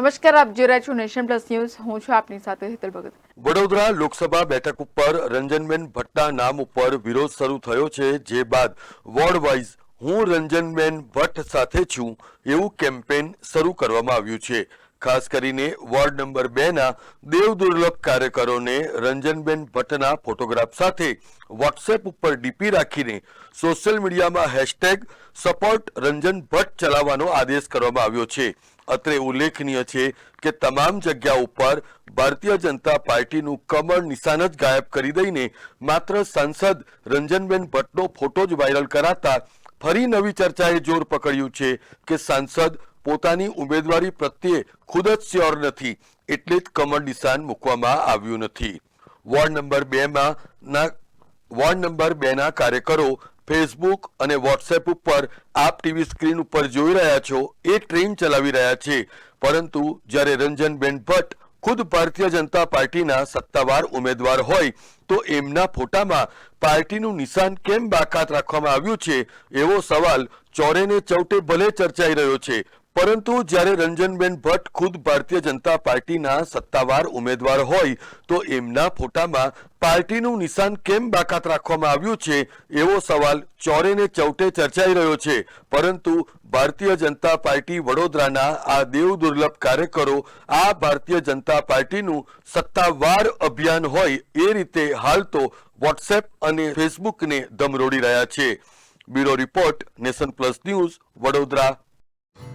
નમસ્કાર, આપ જોઈ રહ્યા છો નેશન પ્લસ ન્યૂઝ. હું છું આપની સાથે હેતલ ભગત. વડોદરા લોકસભા બેઠક ઉપર રંજનબેન ભટ્ટના નામ ઉપર વિરોધ શરૂ થયો છે, જે બાદ વોર્ડ વાઇઝ હું રંજનબેન ભટ્ટ સાથે છું એવું કેમ્પેન શરૂ કરવામાં આવ્યું છે. ખાસ કરીને વોર્ડ નંબર બે ના દેવ દુર્લભ કાર્યકરોને રંજનબેન ભટ્ટના ફોટોગ્રાફ સાથે વોટ્સએપ ઉપર ડીપી રાખીને સોશિયલ મીડિયામાં હેશટેગ સપોર્ટ રંજન ભટ્ટ ચલાવવાનો આદેશ કરવામાં આવ્યો છે. અત્રે ઉલ્લેખનીય છે કે તમામ જગ્યા ઉપર ભારતીય જનતા પાર્ટીનું કમળ નિશાન જ ગાયબ કરી દઈને માત્ર સાંસદ રંજનબેન ભટ્ટનો ફોટો જ વાયરલ કરાતા ફરી નવી ચર્ચાએ જોર પકડ્યું છે કે સાંસદ પોતાની ઉમેદવારી પ્રત્યે ખુદ જ શ્યોર નથી, એટલે જ કમળ નિશાન મૂકવામાં આવ્યું નથી. વોર્ડ નંબર બે માં ના, વોર્ડ નંબર બે ના કાર્યકરો ફેસબુક અને વોટ્સએપ ઉપર આપ ટીવી સ્ક્રીન ઉપર જોઈ રહ્યા છો, એ ટ્રેન ચલાવી રહ્યા છે. પરંતુ જ્યારે રંજનબેન ભટ્ટ ખુદ ભારતીય જનતા પાર્ટીના સત્તાવાર ઉમેદવાર હોય, તો એમના ફોટામાં પાર્ટીનું નિશાન કેમ બાકાત રાખવામાં આવ્યું છે, એવો સવાલ ચોરે ને ચૌટે ભલે ચર્ચાઈ રહ્યો છે. પરંતુ જ્યારે રંજનબેન ભટ્ટ ખુદ ભારતીય જનતા પાર્ટીના સત્તાવાર ઉમેદવાર હોય, તો એમના ફોટામાં પાર્ટીનું નિશાન કેમ બાકાત રાખવામાં આવ્યું છે, એવો સવાલ ચોરે ને ચૌટે ચર્ચાઈ રહ્યો છે. પરંતુ ભારતીય જનતા પાર્ટી વડોદરાના આ દેવ દુર્લભ કાર્યકરો આ ભારતીય જનતા પાર્ટીનું સત્તાવાર અભિયાન હોય એ રીતે હાલ તો વોટ્સએપ અને ફેસબુકને ધમરોડી રહ્યા છે. Bureau report nation plus news Vadodara.